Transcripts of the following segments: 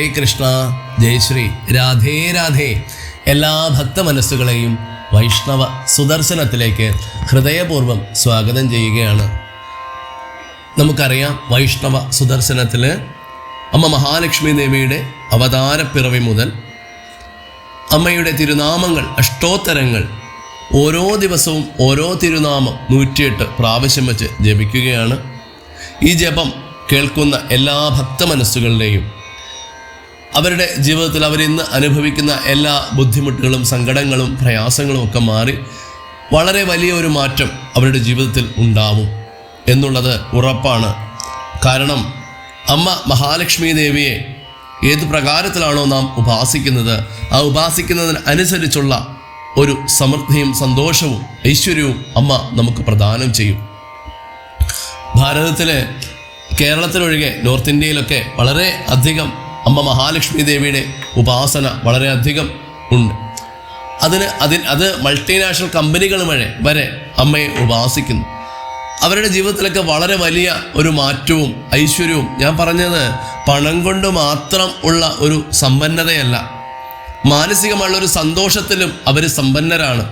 ഹരേ കൃഷ്ണ ജയശ്രീ രാധേ രാധേ. എല്ലാ ഭക്ത മനസ്സുകളെയും വൈഷ്ണവ സുദർശനത്തിലേക്ക് ഹൃദയപൂർവം സ്വാഗതം ചെയ്യുകയാണ്. നമുക്കറിയാം വൈഷ്ണവ സുദർശനത്തിൽ അമ്മ മഹാലക്ഷ്മി ദേവിയുടെ അവതാരപ്പിറവി മുതൽ അമ്മയുടെ തിരുനാമങ്ങൾ അഷ്ടോത്തരങ്ങൾ ഓരോ ദിവസവും ഓരോ തിരുനാമം നൂറ്റിയെട്ട് പ്രാവശ്യം വെച്ച് ജപിക്കുകയാണ്. ഈ ജപം കേൾക്കുന്ന എല്ലാ ഭക്ത മനസ്സുകളുടെയും അവരുടെ ജീവിതത്തിൽ അവരിന്ന് അനുഭവിക്കുന്ന എല്ലാ ബുദ്ധിമുട്ടുകളും സങ്കടങ്ങളും പ്രയാസങ്ങളും ഒക്കെ മാറി വളരെ വലിയ ഒരു മാറ്റം അവരുടെ ജീവിതത്തിൽ ഉണ്ടാവും എന്നുള്ളത് ഉറപ്പാണ്. കാരണം അമ്മ മഹാലക്ഷ്മി ദേവിയെ ഏത് പ്രകാരത്തിലാണോ നാം ഉപാസിക്കുന്നത് ആ ഉപാസിക്കുന്നതിന് അനുസരിച്ചുള്ള ഒരു സമൃദ്ധിയും സന്തോഷവും ഐശ്വര്യവും അമ്മ നമുക്ക് പ്രദാനം ചെയ്യും. ഭാരതത്തിലെ കേരളത്തിലൊഴികെ നോർത്ത് ഇന്ത്യയിലൊക്കെ വളരെ അധികം അമ്മ മഹാലക്ഷ്മി ദേവിയുടെ ഉപാസന വളരെയധികം ഉണ്ട്. അതിന് അതിൽ അത് മൾട്ടിനാഷണൽ കമ്പനികൾ വരെ വരെ അമ്മയെ ഉപാസിക്കുന്നു. അവരുടെ ജീവിതത്തിലൊക്കെ വളരെ വലിയ ഒരു മാറ്റവും ഐശ്വര്യവും ഞാൻ പറഞ്ഞത് പണം കൊണ്ട് മാത്രം ഉള്ള ഒരു സമ്പന്നതയല്ല. മാനസികമായുള്ള ഒരു സന്തോഷത്തിലും അവർ സമ്പന്നരാണ്.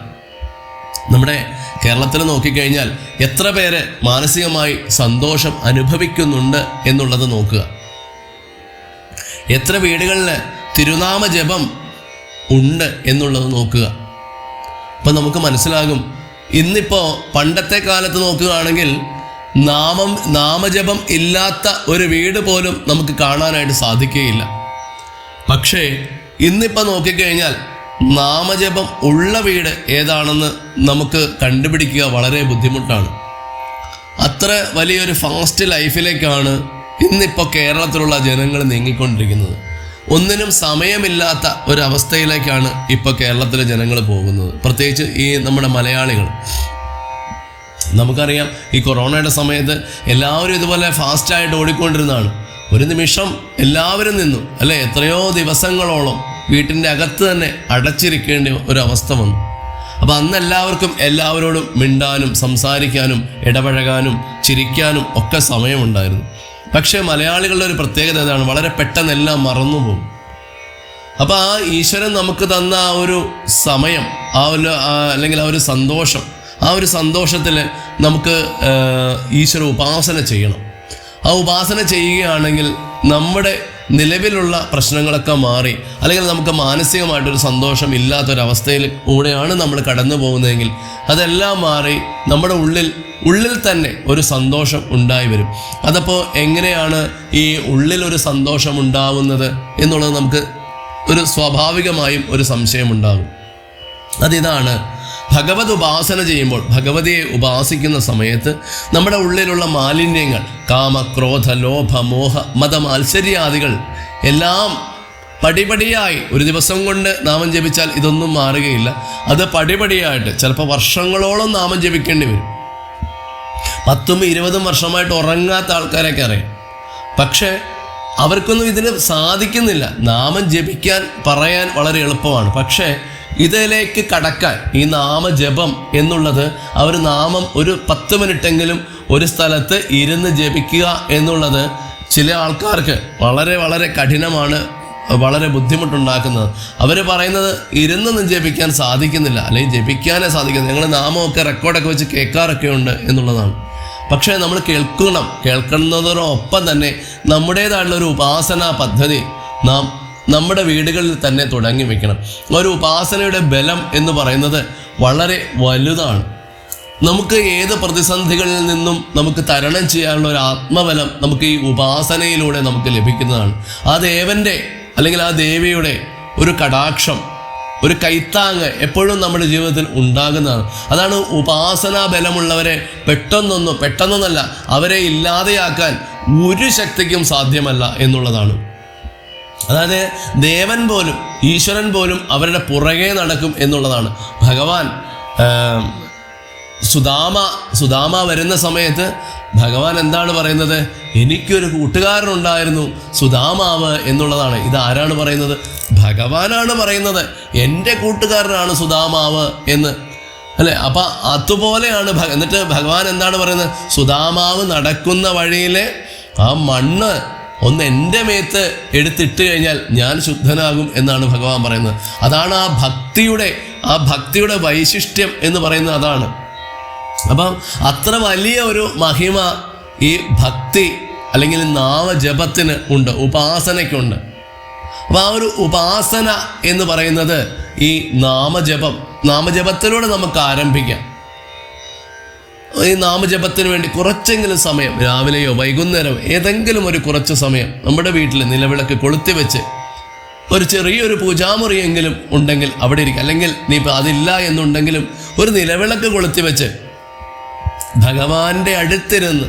നമ്മുടെ കേരളത്തിൽ നോക്കിക്കഴിഞ്ഞാൽ എത്ര പേര് മാനസികമായി സന്തോഷം അനുഭവിക്കുന്നുണ്ട് എന്നുള്ളത് നോക്കുക. എത്ര വീടുകളിൽ തിരുനാമ ജപം ഉണ്ട് എന്നുള്ളത് നോക്കുക. അപ്പം നമുക്ക് മനസ്സിലാകും. ഇന്നിപ്പോൾ പണ്ടത്തെ കാലത്ത് നോക്കുകയാണെങ്കിൽ നാമം നാമജപം ഇല്ലാത്ത ഒരു വീട് പോലും നമുക്ക് കാണാനായിട്ട് സാധിക്കുകയില്ല. പക്ഷേ ഇന്നിപ്പോൾ നോക്കിക്കഴിഞ്ഞാൽ നാമജപം ഉള്ള വീട് ഏതാണെന്ന് നമുക്ക് കണ്ടുപിടിക്കുക വളരെ ബുദ്ധിമുട്ടാണ്. അത്ര വലിയൊരു ഫാസ്റ്റ് ലൈഫിലേക്കാണ് ഇന്നിപ്പോൾ കേരളത്തിലുള്ള ജനങ്ങൾ നീങ്ങിക്കൊണ്ടിരിക്കുന്നത്. ഒന്നിനും സമയമില്ലാത്ത ഒരവസ്ഥയിലേക്കാണ് ഇപ്പോൾ കേരളത്തിലെ ജനങ്ങൾ പോകുന്നത്. പ്രത്യേകിച്ച് ഈ നമ്മുടെ മലയാളികൾ. നമുക്കറിയാം ഈ കൊറോണയുടെ സമയത്ത് എല്ലാവരും ഇതുപോലെ ഫാസ്റ്റായിട്ട് ഓടിക്കൊണ്ടിരുന്നതാണ്. ഒരു നിമിഷം എല്ലാവരും നിന്നു. അല്ലെ? എത്രയോ ദിവസങ്ങളോളം വീട്ടിന്റെ അകത്ത് തന്നെ അടച്ചിരിക്കേണ്ട ഒരു അവസ്ഥ വന്നു. അപ്പം അന്ന് എല്ലാവർക്കും എല്ലാവരോടും മിണ്ടാനും സംസാരിക്കാനും ഇടപഴകാനും ചിരിക്കാനും ഒക്കെ സമയമുണ്ടായിരുന്നു. പക്ഷേ മലയാളികളുടെ ഒരു പ്രത്യേകത ഇതാണ്. വളരെ പെട്ടെന്ന് എല്ലാം മറന്നുപോകും അപ്പോൾ ആ ഈശ്വരൻ നമുക്ക് തന്ന ആ ഒരു സമയം ആ ഒരു അല്ലെങ്കിൽ ആ ഒരു സന്തോഷം ആ ഒരു സന്തോഷത്തിൽ നമുക്ക് ഈശ്വര ഉപാസന ചെയ്യണം. ആ ഉപാസന ചെയ്യുകയാണെങ്കിൽ നമ്മുടെ നിലവിലുള്ള പ്രശ്നങ്ങളൊക്കെ മാറി അല്ലെങ്കിൽ നമുക്ക് മാനസികമായിട്ടൊരു സന്തോഷം ഇല്ലാത്തൊരവസ്ഥയിൽ കൂടെയാണ് നമ്മൾ കടന്നു പോകുന്നതെങ്കിൽ അതെല്ലാം മാറി നമ്മുടെ ഉള്ളിൽ ഉള്ളിൽ തന്നെ ഒരു സന്തോഷം ഉണ്ടായി വരും. അതപ്പോൾ എങ്ങനെയാണ് ഈ ഉള്ളിൽ ഒരു സന്തോഷം ഉണ്ടാവുന്നത് എന്നുള്ളത് നമുക്ക് ഒരു സ്വാഭാവികമായും ഒരു സംശയമുണ്ടാകും അതിതാണ് ഭഗവത് ഉപാസന ചെയ്യുമ്പോൾ ഭഗവതിയെ ഉപാസിക്കുന്ന സമയത്ത് നമ്മുടെ ഉള്ളിലുള്ള മാലിന്യങ്ങൾ കാമ ക്രോധ ലോഭ മോഹ മത മാത്സര്യാദികൾ എല്ലാം പടിപടിയായി ഒരു ദിവസം കൊണ്ട് നാമം ജപിച്ചാൽ ഇതൊന്നും മാറുകയില്ല. അത് പടിപടിയായിട്ട് ചിലപ്പോൾ വർഷങ്ങളോളം നാമം ജപിക്കേണ്ടി വരും. പത്തും ഇരുപതും വർഷമായിട്ട് ഉറങ്ങാത്ത ആൾക്കാരൊക്കെ അറിയാം. പക്ഷേ അവർക്കൊന്നും ഇതിന് സാധിക്കുന്നില്ല. നാമം ജപിക്കാൻ പറയാൻ വളരെ എളുപ്പമാണ്. പക്ഷേ ഇതിലേക്ക് കടക്കാൻ ഈ നാമജപം എന്നുള്ളത് അവർ നാമം ഒരു പത്ത് മിനിറ്റെങ്കിലും ഒരു സ്ഥലത്ത് ഇരുന്ന് ജപിക്കുക എന്നുള്ളത് ചില ആൾക്കാർക്ക് വളരെ വളരെ കഠിനമാണ് വളരെ ബുദ്ധിമുട്ടുണ്ടാക്കുന്നത്. അവർ പറയുന്നത് ഇരുന്നൊന്നും ജപിക്കാൻ സാധിക്കുന്നില്ല അല്ലെങ്കിൽ ജപിക്കാനേ സാധിക്കുന്നില്ല. ഞങ്ങൾ നാമമൊക്കെ റെക്കോർഡൊക്കെ വെച്ച് കേൾക്കാറൊക്കെ ഉണ്ട് എന്നുള്ളതാണ്. പക്ഷേ നമ്മൾ കേൾക്കണം. കേൾക്കുന്നതിനൊപ്പം തന്നെ നമ്മുടേതായിട്ടുള്ള ഒരു ഉപാസനാ പദ്ധതി നാം നമ്മുടെ വീടുകളിൽ തന്നെ തുടങ്ങി വെക്കണം. ഒരു ഉപാസനയുടെ ബലം എന്ന് പറയുന്നത് വളരെ വലുതാണ്. നമുക്ക് ഏത് പ്രതിസന്ധികളിൽ നിന്നും നമുക്ക് തരണം ചെയ്യാനുള്ള ഒരു ആത്മബലം നമുക്ക് ഈ ഉപാസനയിലൂടെ നമുക്ക് ലഭിക്കുന്നതാണ്. ആ ദേവന്റെ അല്ലെങ്കിൽ ആ ദേവിയുടെ ഒരു കടാക്ഷം ഒരു കൈത്താങ് എപ്പോഴും നമ്മുടെ ജീവിതത്തിൽ ഉണ്ടാകുന്നതാണ്. അതാണ് ഉപാസനാ ബലമുള്ളവരെ പെട്ടെന്നൊന്നും പെട്ടെന്നൊന്നല്ല അവരെ ഇല്ലാതെയാക്കാൻ ഒരു ശക്തിക്കും സാധ്യമല്ല എന്നുള്ളതാണ്. അതായത് ദേവൻ പോലും ഈശ്വരൻ പോലും അവരുടെ പുറകെ നടക്കും എന്നുള്ളതാണ്. ഭഗവാൻ സുദാമ സുദാമ വരുന്ന സമയത്ത് ഭഗവാൻ എന്താണ് പറയുന്നത്? എനിക്കൊരു കൂട്ടുകാരനുണ്ടായിരുന്നു സുദാമാവ് എന്നുള്ളതാണ്. ഇത് ആരാണ് പറയുന്നത്? ഭഗവാനാണ് പറയുന്നത്. എന്റെ കൂട്ടുകാരനാണ് സുദാമാവ് എന്ന്. അല്ലെ? അപ്പൊ അതുപോലെയാണ് എന്നിട്ട് ഭഗവാൻ എന്താണ് പറയുന്നത്? സുദാമാവ് നടക്കുന്ന വഴിയിലെ ആ മണ്ണ് ഒന്ന് എന്റെ മേത്ത് എടുത്തിട്ട് കഴിഞ്ഞാൽ ഞാൻ ശുദ്ധനാകും എന്നാണ് ഭഗവാൻ പറയുന്നത്. അതാണ് ആ ഭക്തിയുടെ ആ ഭക്തിയുടെ വൈശിഷ്ട്യം എന്ന് പറയുന്നത് അതാണ്. അപ്പം അത്ര വലിയ ഒരു മഹിമ ഈ ഭക്തി അല്ലെങ്കിൽ നാമജപത്തിന് ഉണ്ട് ഉപാസനയ്ക്കുണ്ട്. അപ്പം ആ ഒരു ഉപാസന എന്ന് പറയുന്നത് ഈ നാമജപം നാമജപത്തിലൂടെ നമുക്ക് ആരംഭിക്കാം. ഈ നാമജപത്തിന് വേണ്ടി കുറച്ചെങ്കിലും സമയം രാവിലെയോ വൈകുന്നേരമോ ഏതെങ്കിലും ഒരു കുറച്ച് സമയം നമ്മുടെ വീട്ടിൽ നിലവിളക്ക് കൊളുത്തി വെച്ച് ഒരു ചെറിയൊരു പൂജാമുറിയെങ്കിലും ഉണ്ടെങ്കിൽ അവിടെ ഇരിക്കുക. അല്ലെങ്കിൽ നീ ഇപ്പം അതില്ല എന്നുണ്ടെങ്കിലും ഒരു നിലവിളക്ക് കൊളുത്തി വെച്ച് ഭഗവാന്റെ അടുത്തിരുന്ന്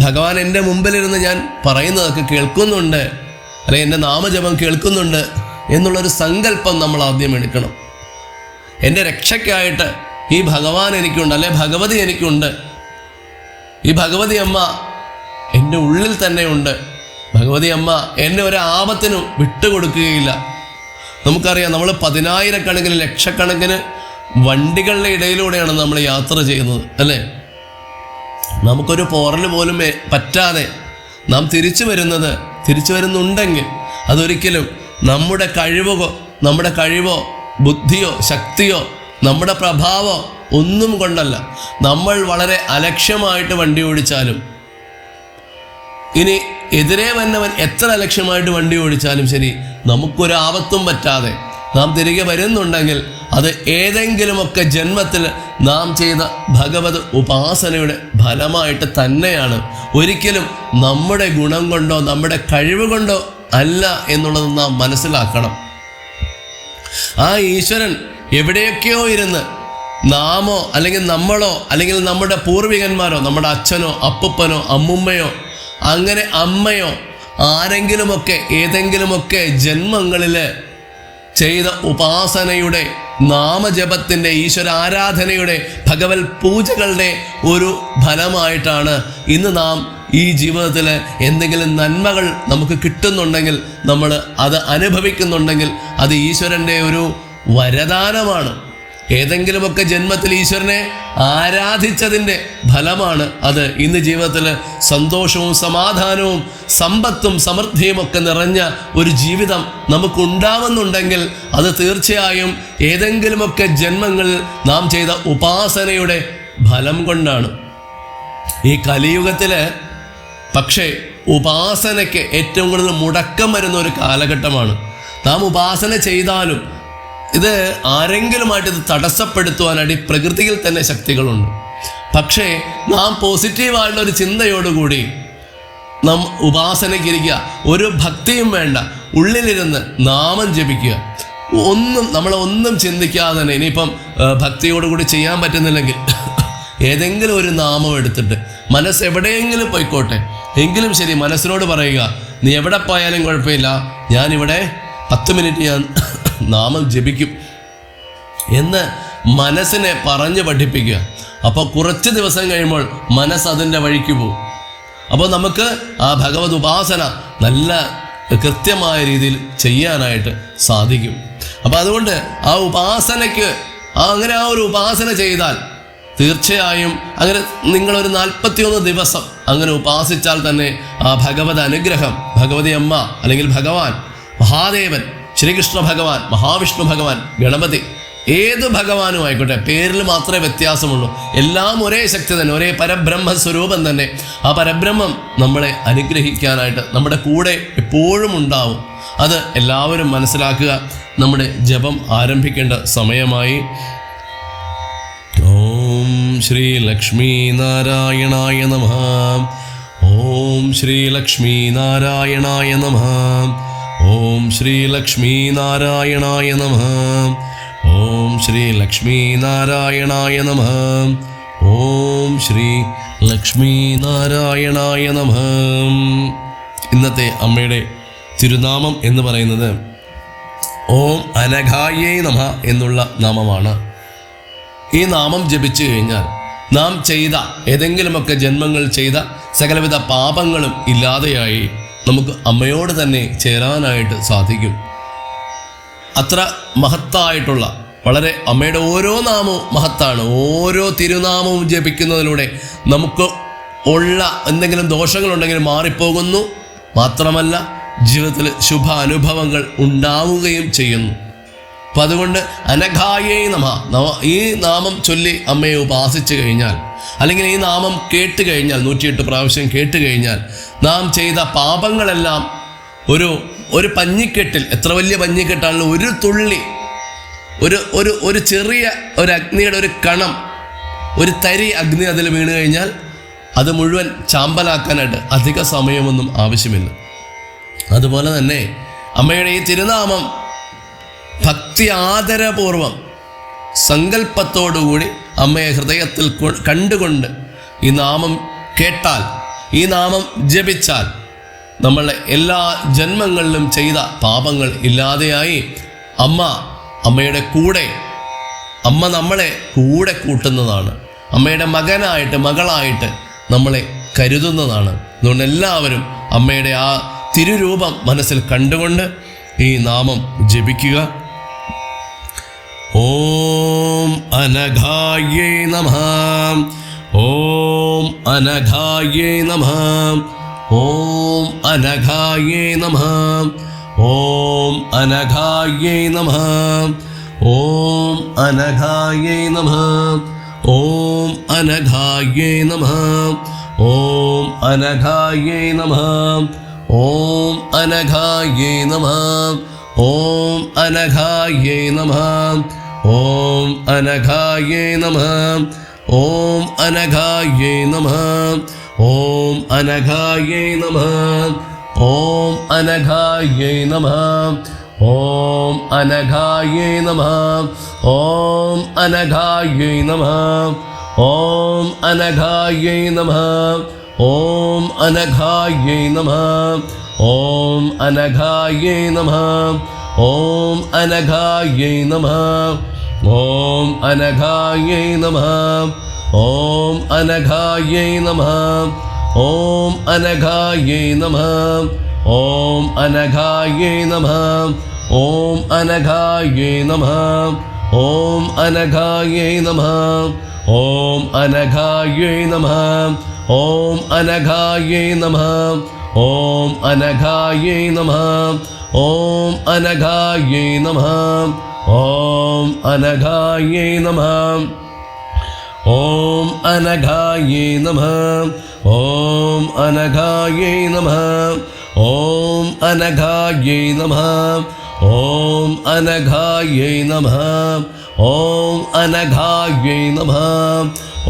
ഭഗവാൻ എന്റെ മുമ്പിലിരുന്ന് ഞാൻ പറയുന്നതൊക്കെ കേൾക്കുന്നുണ്ട് അല്ലെങ്കിൽ എന്റെ നാമജപം കേൾക്കുന്നുണ്ട് എന്നുള്ളൊരു സങ്കല്പം നമ്മൾ ആദ്യം എടുക്കണം. എന്റെ രക്ഷയ്ക്കായിട്ട് ഈ ഭഗവാൻ എനിക്കുണ്ട് അല്ലെ? ഭഗവതി എനിക്കുണ്ട്. ഈ ഭഗവതി അമ്മ എന്റെ ഉള്ളിൽ തന്നെ ഉണ്ട് ഭഗവതി അമ്മ എന്നെ ഒരു ആപത്തിനും വിട്ടുകൊടുക്കുകയില്ല. നമുക്കറിയാം നമ്മൾ പതിനായിരക്കണക്കിന് ലക്ഷക്കണക്കിന് വണ്ടികളുടെ ഇടയിലൂടെയാണ് നമ്മൾ യാത്ര ചെയ്യുന്നത് അല്ലേ? നമുക്കൊരു പോറൽ പോലും പറ്റാതെ നാം തിരിച്ചു വരുന്നത് തിരിച്ചു വരുന്നുണ്ടെങ്കിൽ അതൊരിക്കലും നമ്മുടെ കഴിവോ നമ്മുടെ കഴിവോ ബുദ്ധിയോ ശക്തിയോ നമ്മുടെ പ്രഭാവം ഒന്നും കൊണ്ടല്ല. നമ്മൾ വളരെ അലക്ഷ്യമായിട്ട് വണ്ടി ഓടിച്ചാലും ഇനി എതിരെ വന്നവൻ എത്ര അലക്ഷ്യമായിട്ട് വണ്ടി ഓടിച്ചാലും ശരി നമുക്കൊരു ആപത്തും പറ്റാതെ നാം തിരികെ വരുന്നുണ്ടെങ്കിൽ അത് ഏതെങ്കിലുമൊക്കെ ജന്മത്തിൽ നാം ചെയ്ത ഭഗവത് ഉപാസനയുടെ ഫലമായിട്ട് തന്നെയാണ്. ഒരിക്കലും നമ്മുടെ ഗുണം കൊണ്ടോ നമ്മുടെ കഴിവ് കൊണ്ടോ അല്ല എന്നുള്ളത് നാം മനസ്സിലാക്കണം. ആ ഈശ്വരൻ എവിടെയൊക്കെയോ ഇരുന്ന് നാമോ അല്ലെങ്കിൽ നമ്മളോ അല്ലെങ്കിൽ നമ്മുടെ പൂർവികന്മാരോ നമ്മുടെ അച്ഛനോ അപ്പൂപ്പനോ അമ്മുമ്മയോ അങ്ങനെ അമ്മയോ ആരെങ്കിലുമൊക്കെ ഏതെങ്കിലുമൊക്കെ ജന്മങ്ങളിൽ ചെയ്ത ഉപാസനയുടെ നാമജപത്തിന്റെ ഈശ്വര ആരാധനയുടെ ഭഗവത് പൂജകളുടെ ഒരു ഫലമായിട്ടാണ് ഇന്ന് നാം ഈ ജീവിതത്തിൽ എന്തെങ്കിലും നന്മകൾ നമുക്ക് കിട്ടുന്നുണ്ടെങ്കിൽ നമ്മൾ അത് അനുഭവിക്കുന്നുണ്ടെങ്കിൽ അത് ഈശ്വരന്റെ ഒരു വരദാനമാണ്. ഏതെങ്കിലുമൊക്കെ ജന്മത്തിൽ ഈശ്വരനെ ആരാധിച്ചതിന്റെ ഫലമാണ് അത്. ഇന്ന് ജീവിതത്തിൽ സന്തോഷവും സമാധാനവും സമ്പത്തും സമൃദ്ധിയും ഒക്കെ നിറഞ്ഞ ഒരു ജീവിതം നമുക്കുണ്ടാവുന്നുണ്ടെങ്കിൽ അത് തീർച്ചയായും ഏതെങ്കിലുമൊക്കെ ജന്മങ്ങളിൽ നാം ചെയ്ത ഉപാസനയുടെ ഫലം കൊണ്ടാണ്. ഈ കലിയുഗത്തിൽ പക്ഷേ ഉപാസനയ്ക്ക് ഏറ്റവും കൂടുതൽ മുടക്കം വരുന്ന ഒരു കാലഘട്ടമാണ്. നാം ഉപാസന ചെയ്താലും ഇത് ആരെങ്കിലുമായിട്ട് ഇത് തടസ്സപ്പെടുത്തുവാനായിട്ട് ഈ പ്രകൃതിയിൽ തന്നെ ശക്തികളുണ്ട്. പക്ഷേ നാം പോസിറ്റീവായിട്ടുള്ള ഒരു ചിന്തയോടുകൂടി നാം ഉപാസനയ്ക്കിരിക്കുക ഒരു ഭക്തിയും വേണ്ട ഉള്ളിലിരുന്ന് നാമം ജപിക്കുക. ഒന്നും നമ്മളൊന്നും ചിന്തിക്കാതെ തന്നെ ഇനിയിപ്പം ഭക്തിയോടുകൂടി ചെയ്യാൻ പറ്റുന്നില്ലെങ്കിൽ ഏതെങ്കിലും ഒരു നാമം എടുത്തിട്ട് മനസ്സ് എവിടെയെങ്കിലും പോയിക്കോട്ടെ. എങ്കിലും ശരി മനസ്സിനോട് പറയുക നീ എവിടെ പോയാലും കുഴപ്പമില്ല. ഞാനിവിടെ പത്ത് മിനിറ്റ് ഞാൻ നാമം ജപിക്കും. എന്ന് മനസ്സിനെ പറഞ്ഞു പഠിപ്പിക്കുക. അപ്പോൾ കുറച്ച് ദിവസം കഴിയുമ്പോൾ മനസ്സ് അതിന്റെ വഴിക്ക് പോകും. അപ്പോൾ നമുക്ക് ആ ഭഗവത് ഉപാസന നല്ല കൃത്യമായ രീതിയിൽ ചെയ്യാനായിട്ട് സാധിക്കും. അപ്പോൾ അതുകൊണ്ട് ആ ഉപാസനയ്ക്ക് അങ്ങനെ ആ ഒരു ഉപാസന ചെയ്താൽ തീർച്ചയായും അങ്ങനെ നിങ്ങളൊരു നാൽപ്പത്തിയൊന്ന് ദിവസം അങ്ങനെ ഉപാസിച്ചാൽ തന്നെ ആ ഭഗവത് അനുഗ്രഹം ഭഗവതി അമ്മ അല്ലെങ്കിൽ ഭഗവാൻ മഹാദേവൻ ശ്രീകൃഷ്ണ ഭഗവാൻ മഹാവിഷ്ണു ഭഗവാൻ ഗണപതി ഏത് ഭഗവാനും ആയിക്കോട്ടെ പേരിൽ മാത്രമേ വ്യത്യാസമുള്ളൂ. എല്ലാം ഒരേ ശക്തി തന്നെ ഒരേ പരബ്രഹ്മ സ്വരൂപം തന്നെ. ആ പരബ്രഹ്മം നമ്മളെ അനുഗ്രഹിക്കാനായിട്ട് നമ്മുടെ കൂടെ എപ്പോഴും ഉണ്ടാവും. അത് എല്ലാവരും മനസ്സിലാക്കുക. നമ്മുടെ ജപം ആരംഭിക്കേണ്ട സമയമായി. ഓം ശ്രീ ലക്ഷ്മീ നാരായണായ നമ. ഓം ശ്രീ ലക്ഷ്മീ നാരായണായ നമ. ഓം ശ്രീ ലക്ഷ്മീ നാരായണായ നമ. ഓം ശ്രീ ലക്ഷ്മീ നാരായണായ നമ. ഓം ശ്രീ ലക്ഷ്മീ നാരായണായ നമ. ഇന്നത്തെ അമ്മയുടെ തിരുനാമം എന്ന് പറയുന്നത് ഓം അനഘായേ നമ എന്നുള്ള നാമമാണ്. ഈ നാമം ജപിച്ചു കഴിഞ്ഞാൽ നാം ചെയ്ത ഏതെങ്കിലുമൊക്കെ ജന്മങ്ങൾ ചെയ്ത സകലവിധ പാപങ്ങളും ഇല്ലാതെയായി നമുക്ക് അമ്മയോട് തന്നെ ചേരാനായിട്ട് സാധിക്കും. അത്ര മഹത്തായിട്ടുള്ള വളരെ അമ്മയുടെ ഓരോ നാമവും മഹത്താണ്. ഓരോ തിരുനാമവും ജപിക്കുന്നതിലൂടെ നമുക്ക് ഉള്ള എന്തെങ്കിലും ദോഷങ്ങളുണ്ടെങ്കിൽ മാറിപ്പോകുന്നു. മാത്രമല്ല ജീവിതത്തിൽ ശുഭ അനുഭവങ്ങൾ ഉണ്ടാവുകയും ചെയ്യുന്നു. അപ്പം അതുകൊണ്ട് അനഘായേ നമ. ഈ നാമം ചൊല്ലി അമ്മയെ ഉപാസിച്ചു കഴിഞ്ഞാൽ അല്ലെങ്കിൽ ഈ നാമം കേട്ട് കഴിഞ്ഞാൽ നൂറ്റിയെട്ട് പ്രാവശ്യം കേട്ട് കഴിഞ്ഞാൽ നാം ചെയ്ത പാപങ്ങളെല്ലാം ഒരു ഒരു പഞ്ഞിക്കെട്ടിൽ എത്ര വലിയ പഞ്ഞിക്കെട്ടാണെങ്കിലും ഒരു തുള്ളി ഒരു ഒരു ഒരു ചെറിയ ഒരു അഗ്നിയുടെ ഒരു കണം ഒരു തരി അഗ്നി അതിൽ വീണ് കഴിഞ്ഞാൽ അത് മുഴുവൻ ചാമ്പലാക്കാനായിട്ട് അധിക സമയമൊന്നും ആവശ്യമില്ല. അതുപോലെ തന്നെ അമ്മയുടെ ഈ തിരുനാമം ഭക്തി ആദരപൂർവം സങ്കല്പത്തോടുകൂടി അമ്മയെ ഹൃദയത്തിൽ കണ്ടുകൊണ്ട് ഈ നാമം കേട്ടാൽ ഈ നാമം ജപിച്ചാൽ നമ്മളെ എല്ലാ ജന്മങ്ങളിലും ചെയ്ത പാപങ്ങൾ ഇല്ലാതെയായി അമ്മ അമ്മയുടെ കൂടെ അമ്മ നമ്മളെ കൂടെ കൂട്ടുന്നതാണ്. അമ്മയുടെ മകനായിട്ട് മകളായിട്ട് നമ്മളെ കരുതുന്നതാണ്. അതുകൊണ്ട് എല്ലാവരും അമ്മയുടെ ആ തിരുരൂപം മനസ്സിൽ കണ്ടുകൊണ്ട് ഈ നാമം ജപിക്കുക. ഓം അനഘായേ നമ. ഓം അനഘായേ നമ. ഓം അനഘായേ നമ. ഓം അനഘായേ നമ. ഓം അനഘായേ നമ. ഓം അനഘായേ നമ. ഓം അനഘായേ നമ. ഓം അനഘായേ നമ. ഓം അനഘായേ നമ. ഓം അനഘായേ നമ. ഓം അനഘായേ നമ ഓം അനഘായേ നമ ഓം അനഘായേ നമ ഓം അനഘായേ നമ ഓം അനഘായേ നമ ഓം അനഘായേ നമ ഓം അനഘായേ നമ ഓം അനഘായേ നമ ഓം അനഘായേ നമ ഓം അനഘായൈ നമ ഓം അനഘായൈ നമ ഓം അനഘായൈ നമ ഓം അനഘായൈ നമ ഓം അനഘായൈ നമ ഓം അനഘായൈ നമ ഓം അനഘായൈ നമ ഓം അനഘായൈ നമ ഓം അനഘായൈ നമ ഓം അനഘായൈ നമ ഓം അനഘായേ നമ ഓം അനഘായേ നമ ഓം അനഘായേ നമ ഓം അനഘായേ നമ ഓം അനഘായേ നമ ഓം അനഘായേ നമ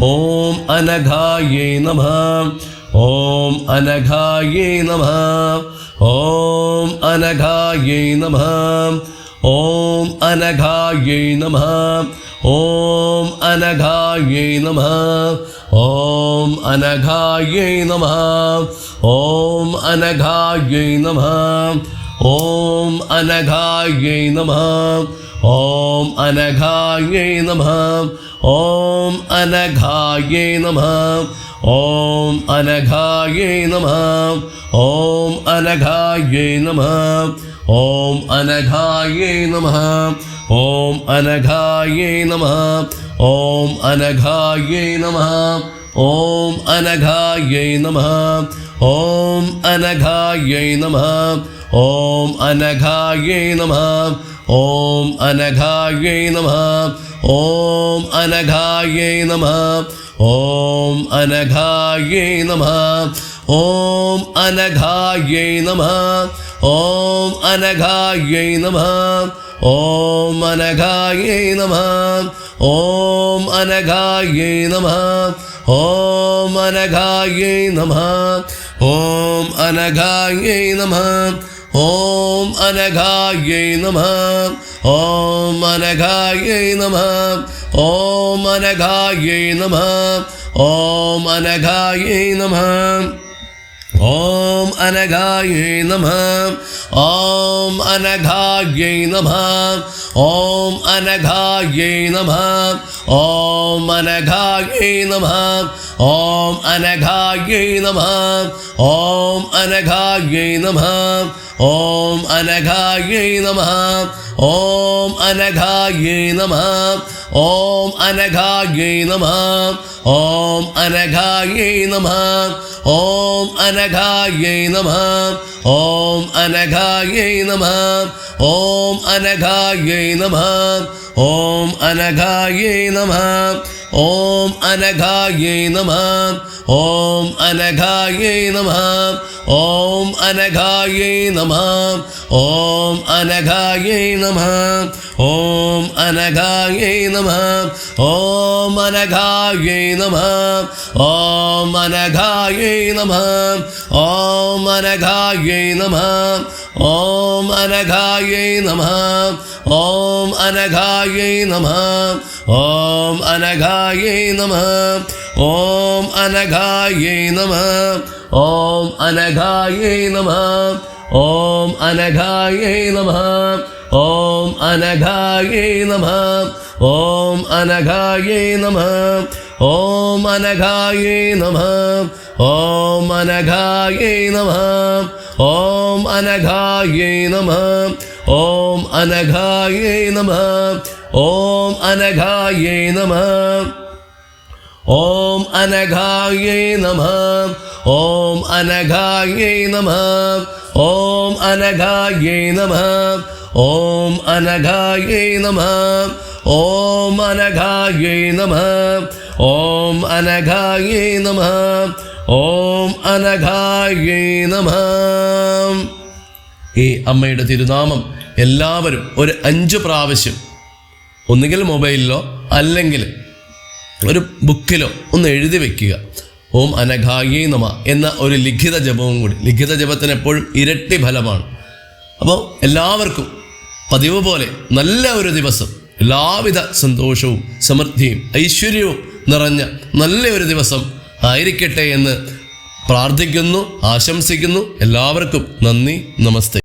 ഓം അനഘായേ നമ ഓം അനഘായേ നമ ഓം അനഘായേ നമ ഓം അനഘായൈ നമ. ഓം അനഘായൈ നമ. ഓം അനഘായൈ നമ. ഓം അനഘായൈ നമ. ഓം അനഘായൈ നമ. ഓം അനഘായൈ നമ. ഓം അനഘായൈ നമ. ഓം അനഘായൈ നമ. ഓം അനഘായൈ നമ. ഓം അനഘായേ നമ. ഓം അനഘായേ നമ. ഓം അനഘായേ നമ. ഓം അനഘായേ നമ. ഓം അനഘായേ നമ. ഓം അനഘായേ നമ. ഓം അനഘായേ നമ. ഓം അനഘായേ നമ. ഓം അനഘായേ നമ. ഓം അനഘായേ നമ ഓം അനഘായേ നമ ഓം അനഘായേ നമ ഓം അനഘായേ നമ ഓം അനഘായേ നമ ഓം അനഘായേ നമ ഓം അനഘായേ നമ ഓം അനഘായേ നമ ഓം അനഘായേ നമ ഓം അനഘായേ നമ ഓം അനഘായേ നമ. ഓം അനഘായേ നമ. ഓം അനഘായേ നമ. ഓം അനഘായേ നമ. ഓം അനഘായൈ നമ. ഓം അനഘായൈ നമ. ഓം അനഘായേ നമ. ഓം അനഘായേ നമ. ഓം അനഘായേ നമ. ഓം അനഘായേ നമ. ഓം അനഘായേ നമ. ഓം അനഘായേ നമ. ഓം അനഘായേ നമ. ഓം അനഘായൈ നമ. ഓം അനഘായൈ നമ. ഓം അനഘായൈ നമ. ഓം അനഘായൈ നമ. ഓം അനഘായൈ നമ. ഓം അനഘായൈ നമ. ഓം അനഘായൈ നമ. ഓം അനഘായൈ നമ. ഓം അനഘായൈ നമ. ഓം അനഘായൈ നമ. ഓം അനഘായൈ നമ. ഓം അനഘായൈ നമ. ഓം അനഘായൈ നമ. ഓം അനഘായൈ നമ. ഓം അനഘായൈ നമ. ഓം അനഘായൈ നമ. ഓം അനഘായൈ നമ. ഓം അനഘായൈ നമ. ഓം അനഘായേ നമ ഓം അനഘായേ നമ ഓം അനഘായേ നമ ഓം അനഘായേ നമ ഓം അനഘായേ നമ ഓം അനഘായേ നമ ഓം അനഘായേ നമ ഓം അനഘായേ നമ ഓം അനഘായേ നമ ഓം അനഘായേ നമ ഓം അനഘായേ നമ. ഈ അമ്മയുടെ തിരുനാമം എല്ലാവരും ഒരു അഞ്ച് പ്രാവശ്യം ഒന്നുകിൽ മൊബൈലിലോ അല്ലെങ്കിൽ ഒരു ബുക്കിലോ ഒന്ന് എഴുതി വെക്കുക. ഓം അനഘായേ നമ എന്ന ഒരു ലിഖിത ജപവും കൂടി. ലിഖിത ജപത്തിന് എപ്പോഴും ഇരട്ടി ഫലമാണ്. അപ്പോൾ എല്ലാവർക്കും പതിവ് പോലെ നല്ല ഒരു ദിവസം എല്ലാവിധ സന്തോഷവും സമൃദ്ധിയും ഐശ്വര്യവും നിറഞ്ഞ നല്ലൊരു ദിവസം ആയിരിക്കട്ടെ എന്ന് പ്രാർത്ഥിക്കുന്നു ആശംസിക്കുന്നു. എല്ലാവർക്കും നന്ദി നമസ്തേ.